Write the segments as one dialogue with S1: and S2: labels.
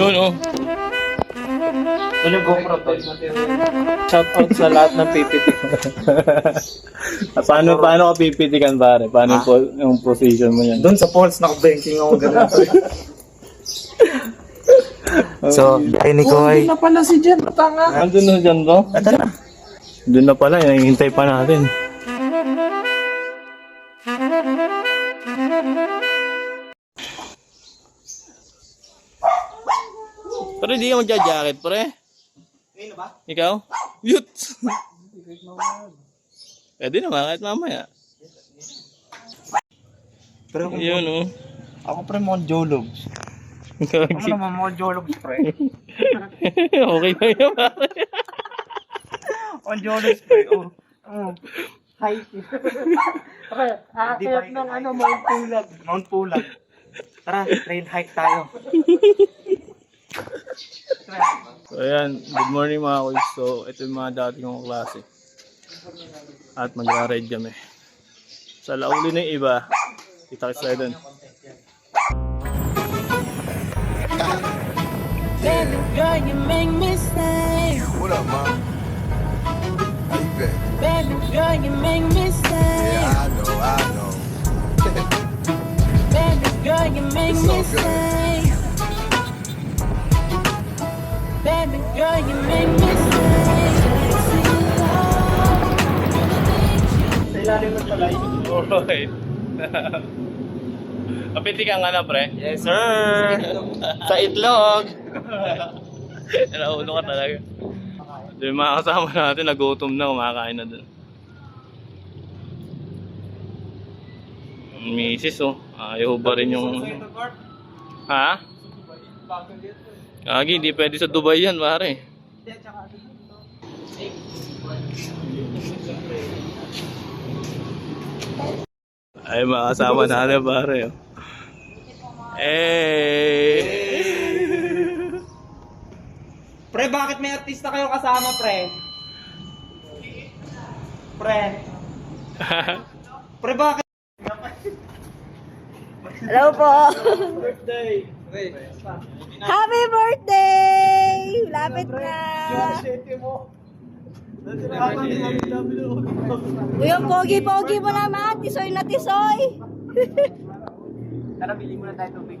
S1: Yun, oh.
S2: Ano yung GoPro to?
S3: Shout out sa lahat ng PPT.
S1: paano, paano ka pipitikan, pare? Paano yung, po- yung position mo yan?
S2: Doon sa Pauls, naka-banking ako ganun.
S4: So, ay ni Koy.
S2: na pala si Jen, tanga.
S1: Andun na dyan, to?
S4: Ito na.
S1: Doon na pala, hinihintay pa natin. Hindi ka magja-jacket, pre. Ikaw? Yut! Pwede naman, kahit mamaya.
S2: Pero ako,
S1: Yun, oh.
S2: ako pre mo Jolog. Ako naman mo Jolog pre.
S1: okay na yun, pare.
S2: On Jolog pre. Oh. Oh. Hi. Pre, akit ng ano, Mount Pulag. Mount Pulag. Tara, trail hike tayo.
S1: So, ayan. Good morning mga kuys. So, ito yung mga dati kong klase. At magra-ride kami. Sa lauli na yung iba, kita kita dun.
S5: Baby girl, you make me say.
S6: What up, mom? How you been?
S5: Baby girl, you make me say.
S6: Yeah, I know, I know.
S5: Baby girl, you make me say. Baby girl, you make me say.
S1: Alright. Kapitikan ka na, pre.
S2: Yes, sir.
S1: Sa itlog. Naulo ka talaga. Ito yung mga kasama natin, nagutom na, kumakain na dun. Ang Misis, oh. Ayaw ba rin yung... Ha? Kagi, hindi pwede sa Dubai yan, pare. Ay, mga kasama natin, pare. oh. Eh.
S2: Pre, bakit may artista kayo kasama, pre? Pre. Pre, bakit?
S7: Hello po.
S2: Birthday. Pre.
S7: Happy birthday! Lapit na.
S2: Mo.
S7: Uy, ang pogi-pogi mo naman. Tisoy na tisoy.
S2: Tara, bili muna tayo tubig.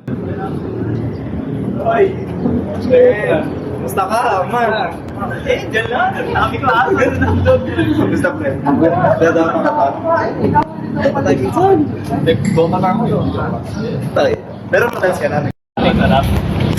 S2: Ay! Eh, Musta ka, man? Eh, dyan lang. Sabi ko, ah, ang dog. Musta, pre? Dada ka ka pa? Ay, patay minsan. Boma lang ako yun. Pero patay ka na.
S1: Ay, sarap.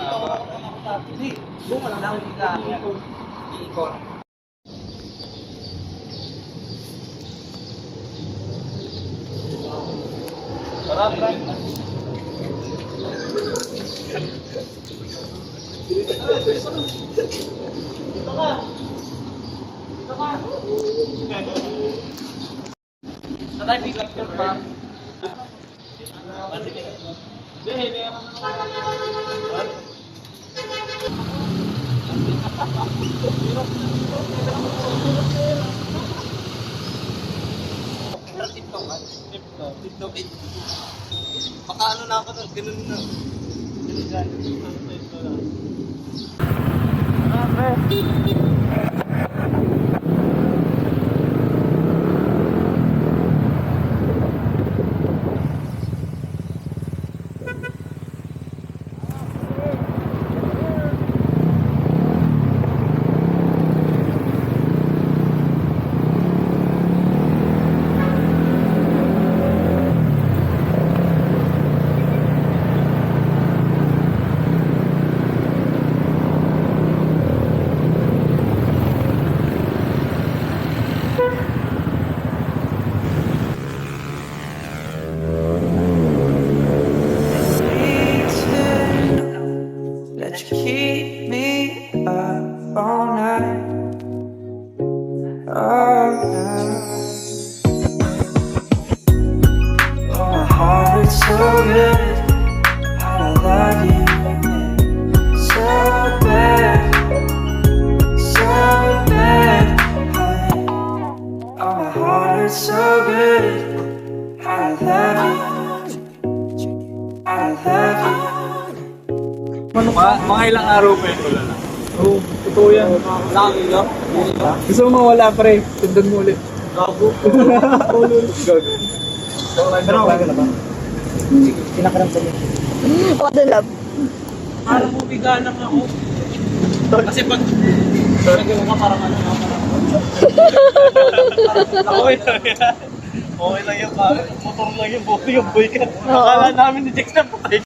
S2: Hindi. Bunga lang daw. Hindi ka. Iikot. Sarap, pre. Tatay, biglang ka TikTok, Baka ano na ako nun, ganun na.
S3: Ganun na. Okay. So good. I love you. I love you.
S2: Mga, mga ilang araw pa ito lang.
S3: Oo, totoo yan.
S2: Nakakilo?
S3: Gusto mo mawala pre, sundan mo ulit.
S2: Gago. Gago. Pero okay na ba?
S7: Padalab.
S3: Parang bumiga lang ako. Kasi pag nagawa ka parang ano, parang
S2: Okay lang yan. Okay lang yan, pare. Motor lang yung buti yung boy ka. Akala namin ni Jax na patay.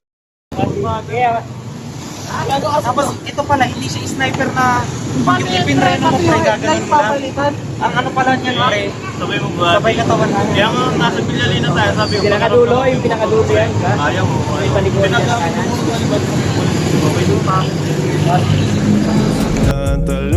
S2: Tapos ito pala, hindi siya sniper na yung pinreno mo pre, gaganon mo lang. Ang ano pala niyan pre,
S1: Sabay mo ba?
S2: sabay katawan na.
S1: Kaya nga nasa Pinyalina tayo, sabi ko.
S2: Pinakadulo, yung pinakadulo yan.
S1: Ayaw mo. May
S2: Paliguan yan sa kanan.
S6: Talo,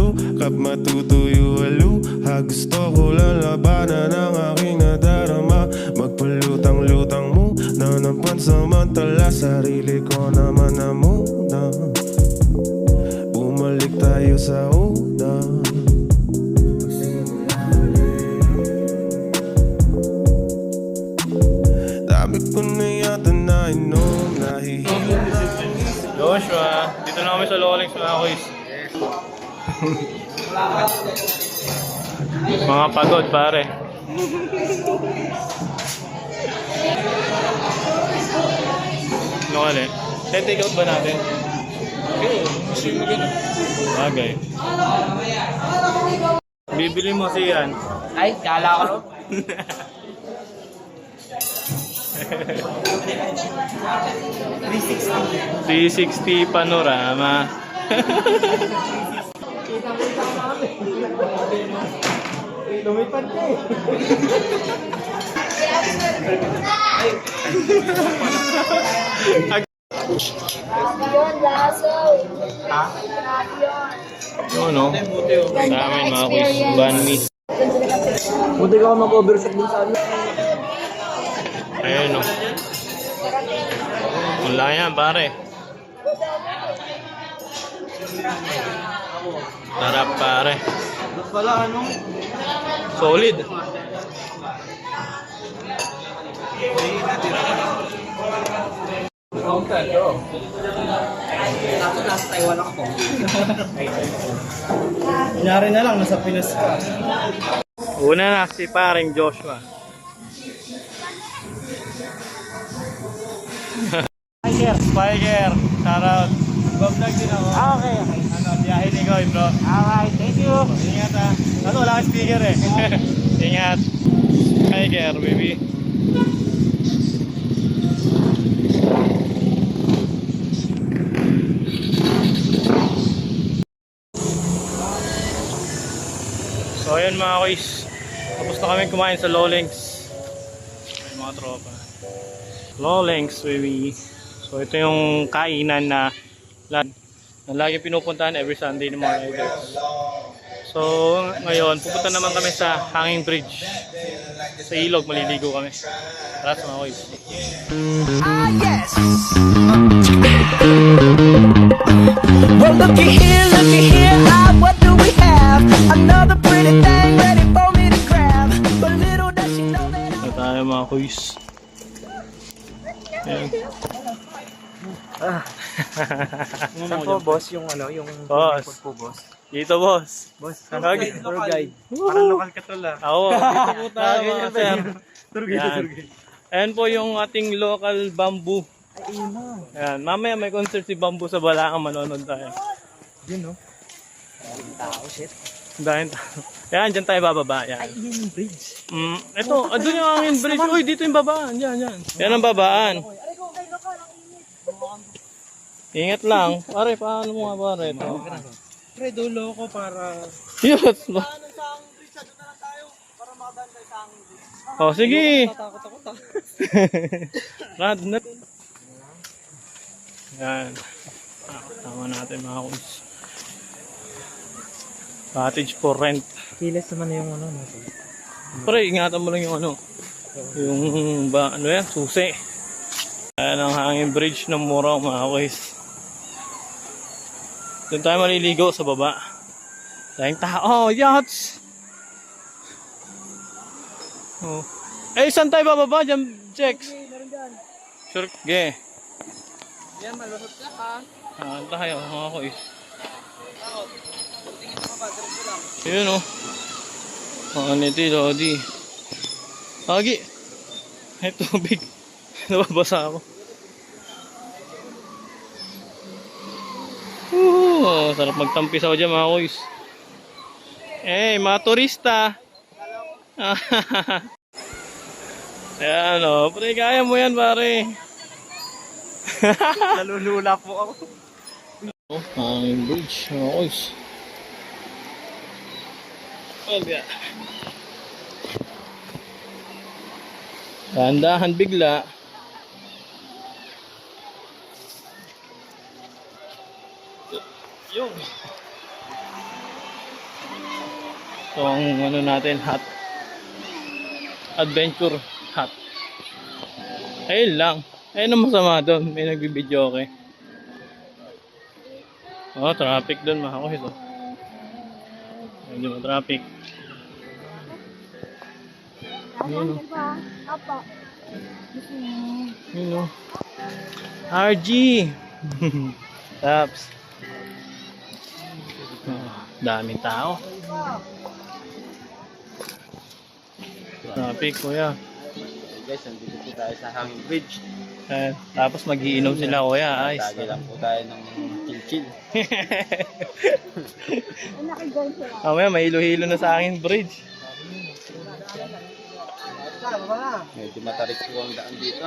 S6: kap matutuyo halo Ha gusto ko lang labanan ang aking nadarama. Magpalutang-lutang mo Na ng pansamantala Sarili ko naman na muna. Bumalik tayo sa una. Dami ko na yata na inom Nahihilo
S1: Joshua, dito na kami sa Lolex mga kuys. mga pagod pare. Kali? Kaya take out ba natin? Okay, gusto maganda. Bagay. Bibili mo si Ian.
S2: Ay, kala ko.
S1: $360. 360 panorama.
S2: Lumipad ka eh.
S7: Yun, laso.
S1: Yun no? Sa mga kuys, banh mi.
S2: Buti ka mag-overshot din sa ano.
S1: Ayun no. Wala yan pare. Sarap pare.
S2: Pala ano,
S1: Solid.
S2: Tapos nasa Taiwan ako. Kunyari na lang, nasa Pinas ka.
S1: Una na si paring Joshua. Spiker, Spiker. Shout out. Vlog din ako.
S2: Ah, okay, okay.
S1: Ano, biyahe ni Goy bro.
S2: Alright, thank you.
S1: Ingat ha. Ano, wala kang speaker eh. Ingat. Spiker, baby. So ayun mga kuys. Tapos na kami kumain sa Lowlinks. Ayun mga tropa. Lowlinks baby. So ito yung kainan na, na lagi pinupuntahan every Sunday ng mga riders. So ngayon pupunta naman kami sa Hanging Bridge. Sa ilog maliligo kami. Tara sa mga kuys.
S5: Well, looky here, looky here,
S2: Saan po, boss, yung ano, yung
S1: Boss.
S2: po, boss?
S1: Dito boss.
S2: Boss,
S1: Okay.
S2: tour guide. Parang local ka tol ah.
S1: Ako, dito po tayo mga sir.
S2: Tour guide,
S1: Yan.
S2: tour guide.
S1: Ayan po yung ating local bamboo.
S2: Ay, yun na.
S1: Ayan, mamaya may concert si Bamboo sa Balangang manonood tayo.
S2: Yun, no? Tao, shit.
S1: Dahil. Yan, dyan tayo bababa. Yan.
S2: Ay, yun yung bridge.
S1: Mm, ito, doon yung hangin bridge. Uy, dito yung babaan. Yan, yan. Yan ang babaan. Ingat lang. Pare, paano mo nga pare? Ito.
S2: Pre, dulo ko para...
S1: Yes. Oh, sige.
S2: Takot ako, takot.
S1: Rad na. Yan. Tama natin mga kuys. Cottage for rent.
S3: Kiles naman yung ano. no?
S1: Pre, ingatan mo lang yung ano. Yung ba, ano yan, susi. Ayan ang hangin bridge ng Murao mga kuys. Doon tayo maliligo sa baba. Dahing tao, oh, yachts! Oh. Eh, saan tayo bababa dyan, Jex? Sure, ge.
S3: Yan, malusot ka ha.
S1: Ah, tayo, mga kuys. Yun oh. Mga niti, Lodi. Agi. Ay, tubig. Nababasa ako. Sarap magtampisaw dyan mga kuys. Eh, mga turista. Ayan o, pre, kaya mo yan pare.
S2: Nalulula po ako.
S1: Oh, hanging bridge, mga kuys. Well, yeah. Dahan-dahan bigla. Yung. So, ang ano natin, hot. Adventure hot. Ayun lang. Ayun ang masama doon. May nagbibideo okay. Oh, traffic doon mga kuys. Oh. Medyo mo traffic. Yun, oh.
S7: Apo.
S1: Yun, oh. RG! Taps. Daming tao. Traffic, kuya.
S2: Guys, nandito po tayo sa Hanging Bridge.
S1: Eh, tapos magiinom sila, kuya. Ayos.
S2: Tagay lang po tayo ng chill-chill.
S7: Ay, sila.
S1: Mamaya, may hilo-hilo na sa akin bridge.
S2: Medyo matarik po ang daan dito.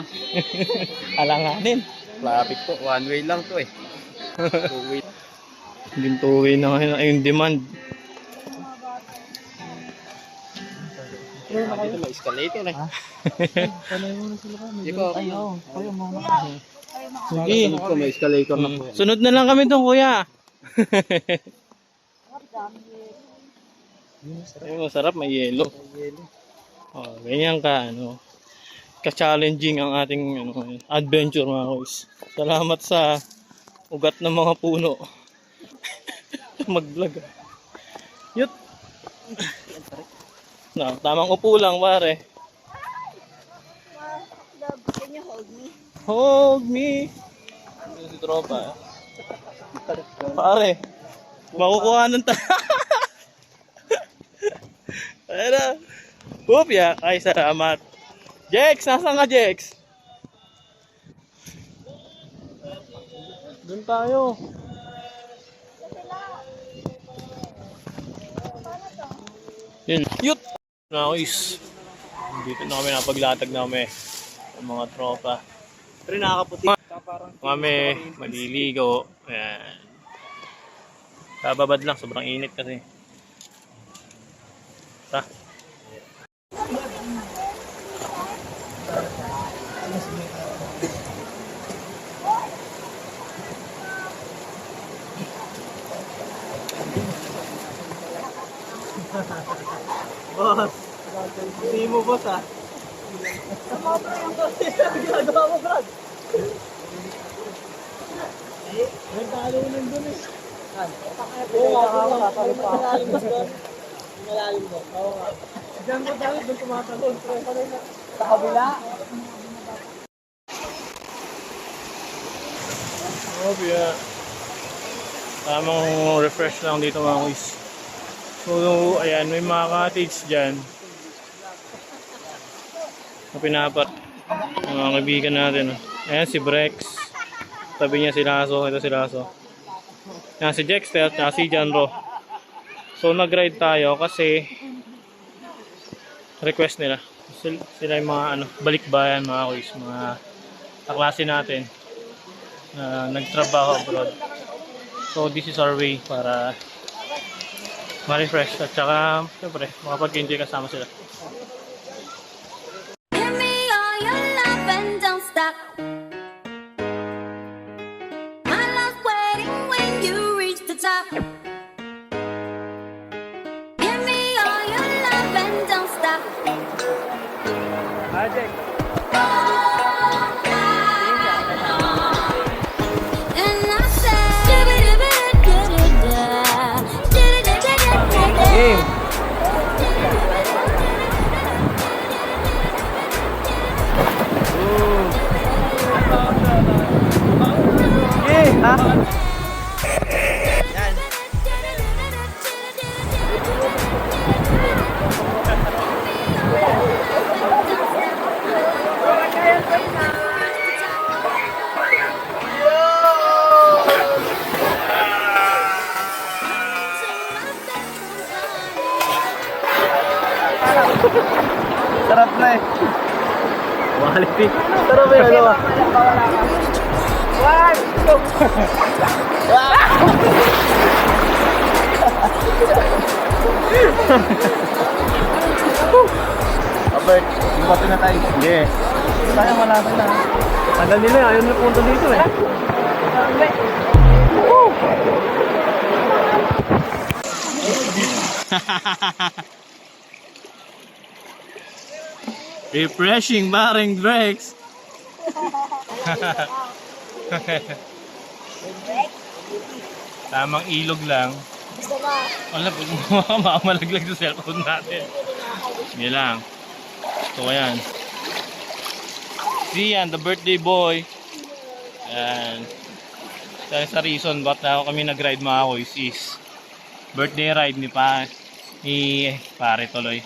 S1: Alanganin.
S2: Traffic po, one way lang to eh. Two way.
S1: Gintuwi na ngayon ay yung demand.
S2: Dito may escalator eh. Di ba?
S3: Ayaw. Ayaw mo na.
S1: Sige.
S2: Sunod ko, may escalator na po.
S1: Sunod na lang kami doon, kuya. Ay, masarap, may yelo. Oh, ganyan ka, ano, ka-challenging ang ating ano, adventure mga guys. Salamat sa ugat ng mga puno. Mag-vlog. Yut. Na, tamang upo lang, pare.
S7: Can you hold me?
S1: Hold me. Ito si tropa. Pare, makukuha ng ta... Pero, Whoop, ya. Ay, salamat. Jex, nasaan ka, Jex? Doon tayo. Yun. Yut! Nice. Dito na kami napaglatag na kami. Ang mga tropa.
S2: Pero nakakaputi.
S1: Kami, maliligo. Ayan. Kababad lang, sobrang init kasi. Ta.
S3: Boss. Hindi mo boss ah. Ginagawa mo, Brad. May talo nandun eh. Oo nga, oo nga. Malalim ba doon? Malalim doon. Oo nga. Diyan ko dahil doon tumatalon. Sa kabila.
S1: Oh, yeah. Tamang refresh lang dito mga kuys. So, ayan, may mga cottage dyan. Na pinapat. Ang mga kaibigan natin. oh. Ayan si Brex. Tabi niya si Lasso. Ito si Lasso. Ayan si Jexter. Ayan si Janro. So, nag-ride tayo kasi request nila. Sil- Sila yung mga ano, balikbayan mga kuys. Mga kaklase natin na nagtrabaho abroad. So this is our way para ma-refresh at saka syempre makapag-enjoy kasama sila.
S3: Ha?
S2: Sarap na eh.
S3: Quality. Sarap ba yun? Ano?
S2: Robert, imbati na tayo.
S3: Sige.
S2: Tayo malapit na.
S3: Tagal nila, ayaw nila punta dito eh.
S1: Refreshing Baring Drex. Tamang ilog lang. Wala, pag mamalaglag sa cellphone natin. Hindi lang. Ito ko yan. Si yan, the birthday boy. And sa, sa reason ba't na ako kami nag-ride mga boys is birthday ride ni pa ni pare tuloy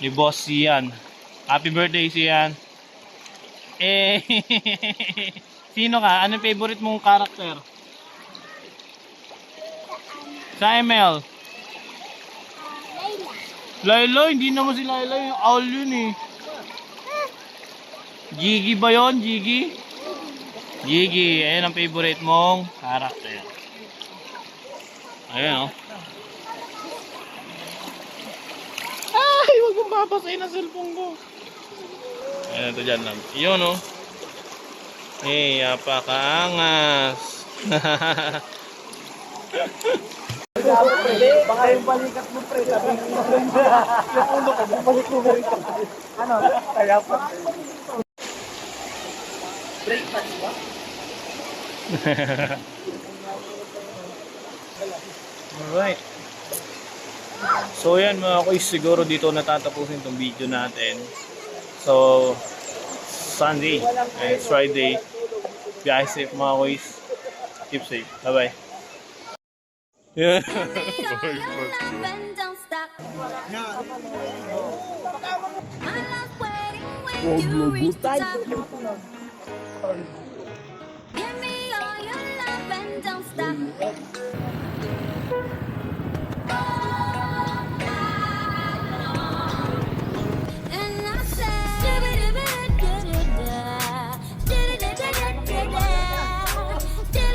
S1: ni boss Sian. Happy birthday Sian. Eh Sino ka? Anong favorite mong karakter? Sa ML? Layla, hindi naman si Layla yung owl yun eh. Gigi ba yon? Gigi? Gigi, ayun ang favorite mong karakter. Ayun oh. Ay, wag mong babasahin ang cellphone ko. Ayun, ito dyan lang. Yun oh. Eh, apakaangas.
S3: Baka yung balikat mo, pre. Sabi ko, yung ulo ko, balik mo na rin. Ano? Kaya pa.
S1: Alright. So yan mga kuys, siguro dito natatapusin itong video natin. So, Sunday and it's Friday. Biyahe safe mga kuys. Keep safe. Bye-bye. Yeah.
S7: and don't. My love's you reach the. Give me all your love and don't stop.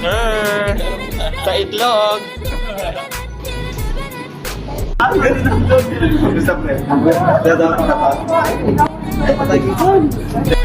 S7: Said,
S1: Sa itlog.
S2: Gusto pre. Dadaan ka pa. Ay, patay.